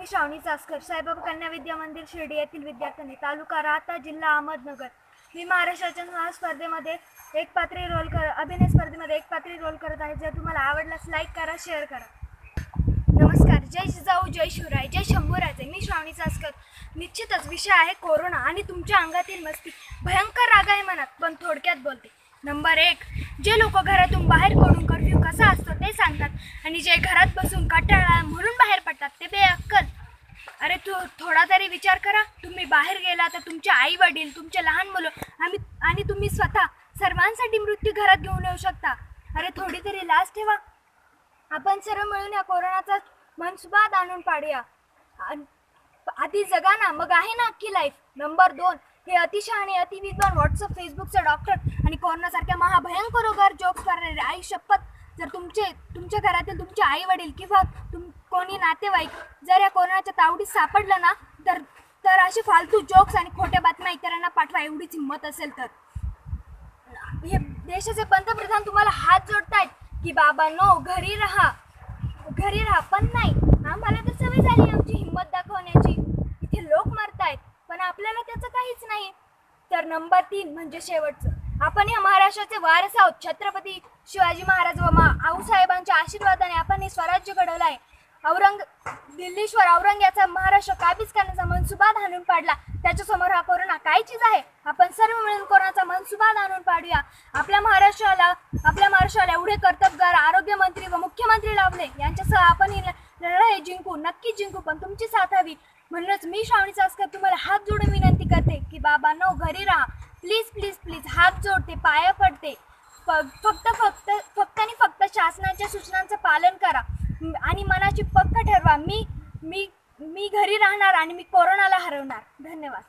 मी श्रावणी चासकर साईबाबा कन्या विद्या मंदिर शिर्डी येथील विद्यार्थ्यांनी तालुका राहता जिल्हा अहमदनगर. मी महाराष्ट्राच्या स्पर्धेमध्ये एक पात्री रोल कर अभिनय स्पर्धेमध्ये एक पात्री रोल करत आहे. जर तुम्हाला आवडल्यास लाईक करा शेअर करा. नमस्कार. जय जिजाऊ जय शिवराय जय शंभूराजे. मी श्रावणी चासकर निश्चितच विषय आहे कोरोना आणि तुमच्या अंगातील मस्ती. भयंकर राग आहे मनात पण थोडक्यात बोलते. नंबर एक जे लोक घरातून बाहेर पडून कर्फ्यू कसा असतो ते सांगतात आणि जे घरात बसून कटाळा म्हणून बाहेर पडतात ते बेअ अरे तू थोडा तरी विचार करा. तुम्ही बाहेर गेला तर तुमचे आई वडील तुमचे लहान मुलं आम्ही आणि तुम्ही स्वतः सर्वांसाठी मृत्यू घरात घेऊन येऊ शकता. अरे थोडी तरी लाज ठेवा. आपण सर्व मिळून या कोरोनाचा मनसुबाद आणून पाडूया. आधी जगा ना मग आहे ना अख्खी लाईफ नंबर दोन हे अतिशय आणि अतिविद्वान व्हॉट्सअप फेसबुकचे डॉक्टर आणि कोरोनासारख्या महाभयंकर रोगावर जोक्स करणारे आई शपथ जर तुमचे तुमच्या घरातील तुमचे आई वडील किंवा तुम कोणी नातेवाईक जर या कोरोनाच्या तावडीत सापडलं ना तर तर असे फालतू जोक्स आणि खोट्या बातम्या इतरांना पाठवा एवढीच हिंमत असेल तर. हे देशाचे पंतप्रधान तुम्हाला हात जोडतायत की बाबा नो घरी राहा. घरी राहा. पण नाही. आम्हाला तर सवय झाली आमची हिंमत दाखवण्याची. इथे लोक मरतायत पण आपल्याला त्याचं काहीच नाही. तर नंबर तीन म्हणजे शेवटचं. आपण या महाराष्ट्राचे वारस आहोत. छत्रपती शिवाजी महाराज व मा आऊसाहेबांच्या आशीर्वादाने आपण हे स्वराज्य घडवलं आहे. औरंग दिल्लीश्वर औरंग याचा महाराष्ट्र काबीज करण्याचा मनसुबा धानून पाडला. त्याच्यासमोर हा कोरोना काय चीज आहे? आपण सर्व मिळून कोरोनाचा मनसुबा धानून पाडूया. आपल्या महाराष्ट्राला आपल्या महाराष्ट्राला एवढे कर्तबगार आरोग्यमंत्री व मुख्यमंत्री लाभले. यांच्यासह आपण ही लढाई जिंकू नक्की जिंकू पण तुमची साथ हवी. म्हणूनच मी श्रावणी चास्कर तुम्हाला हात जोडून विनंती करते की बाबा नो घरी राहा. प्लीज प्लीज प्लीज हात जोडते पाया पडते. फ- फक्त फक्त फक्त आणि फक्त शासनाच्या सूचनांचं पालन करा. आणि मनाची पक्क ठरवा. मी मी मी घरी राहणार आणि मी कोरोनाला हरवणार. धन्यवाद.